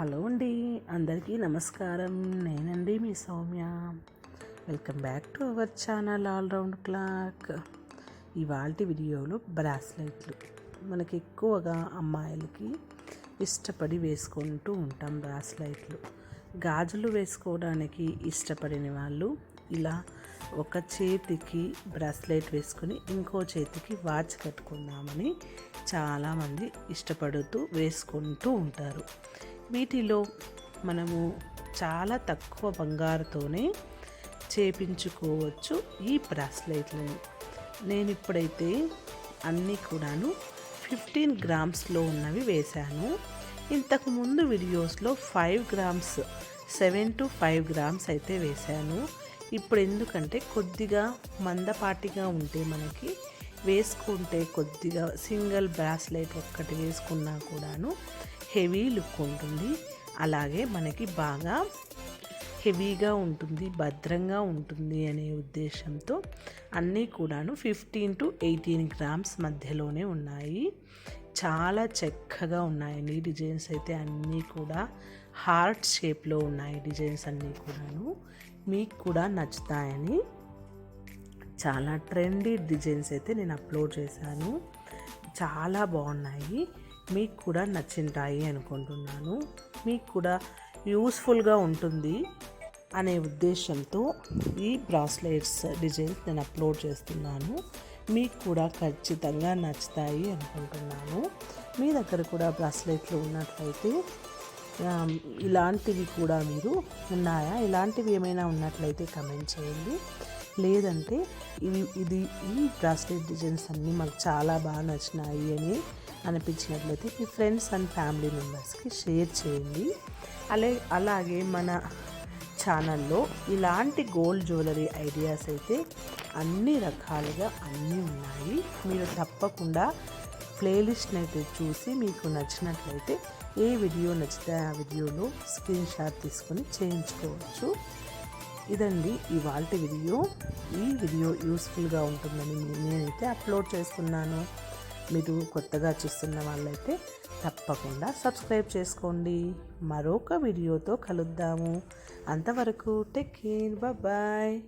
Hello అండి అందరికీ నమస్కారం. నేనండి మీ Soumya. Welcome back to our channel all round clock ఇవాళ వీడియోలో బ్రాస్లెట్లు. మనకి ఎక్కువగా అమ్మాయిలకి ఇష్టపడి వేసుకుంటూ ఉంటాం బ్రాస్లెట్లు. గాజులు వేసుకోవడానికి ఇష్టపడిన వాళ్ళు ఇలా ఒక చేతికి బ్రాస్లెట్ వేసుకుని ఇంకో చేతికి వాచ్ కట్టుకుందామని చాలామంది ఇష్టపడుతూ వేసుకుంటూ ఉంటారు. వీటిలో మనము చాలా తక్కువ బంగారుతోనే చేపించుకోవచ్చు ఈ బ్రాస్లెట్లను నేను ఇప్పుడైతే అన్నీ కూడాను ఫిఫ్టీన్ గ్రామ్స్లో ఉన్నవి వేశాను. ఇంతకు ముందు వీడియోస్లో five grams seven to five grams అయితే వేశాను. ఇప్పుడు ఎందుకంటే కొద్దిగా మందపాటిగా ఉంటే మనకి వేసుకుంటే కొద్దిగా సింగిల్ బ్రాస్లెట్ ఒక్కటి వేసుకున్నా కూడాను హెవీ లుక్ ఉంటుంది. అలాగే మనకి బాగా హెవీగా ఉంటుంది భద్రంగా ఉంటుంది అనే ఉద్దేశంతో అన్నీ కూడాను ఫిఫ్టీన్ టు ఎయిటీన్ గ్రామ్స్ మధ్యలోనే ఉన్నాయి. చాలా చక్కగా ఉన్నాయండి డిజైన్స్ అయితే అన్నీ కూడా హార్ట్ షేప్లో ఉన్నాయి డిజైన్స్ అన్నీ కూడాను. మీకు కూడా నచ్చుతాయని చాలా ట్రెండీ డిజైన్స్ అయితే నేను అప్లోడ్ చేశాను. చాలా బాగున్నాయి. మీకు కూడా నచ్చింటాయి అనుకుంటున్నాను. మీకు కూడా యూస్ఫుల్గా ఉంటుంది అనే ఉద్దేశంతో ఈ బ్రాస్లెట్స్ డిజైన్స్ నేను అప్లోడ్ చేస్తున్నాను. మీకు కూడా ఖచ్చితంగా నచ్చుతాయి అనుకుంటున్నాను. మీ దగ్గర కూడా బ్రాస్లెట్లు ఉన్నట్లయితే ఇలాంటివి కూడా మీరు ఉన్నాయా? ఇలాంటివి ఏమైనా ఉన్నట్లయితే కమెంట్ చేయండి. లేదంటే ఇవి ఇది ఈ బ్రాస్లెట్ డిజైన్స్ అన్నీ మాకు చాలా బాగా నచ్చినాయి అని అనిపించినట్లయితే మీ ఫ్రెండ్స్ అండ్ ఫ్యామిలీ మెంబర్స్కి షేర్ చేయండి. అలే అలాగే మన ఛానల్లో ఇలాంటి గోల్డ్ జ్యువెలరీ ఐడియాస్ అయితే అన్ని రకాలుగా అన్నీ ఉన్నాయి. మీరు తప్పకుండా ప్లేలిస్ట్ని అయితే చూసి మీకు నచ్చినట్లయితే ఏ వీడియో నచ్చితే ఆ వీడియోలో స్క్రీన్ షాట్ తీసుకొని చేయించుకోవచ్చు. ఇదండి ఇవాళ వీడియో. ఈ వీడియో యూస్ఫుల్గా ఉంటుందని నేనైతే అప్లోడ్ చేస్తున్నాను. మీరు కొత్తగా చూస్తున్న వాళ్ళైతే తప్పకుండా సబ్స్క్రైబ్ చేసుకోండి. మరొక వీడియోతో కలుద్దాము. అంతవరకు టేక్ కేర్. బాయ్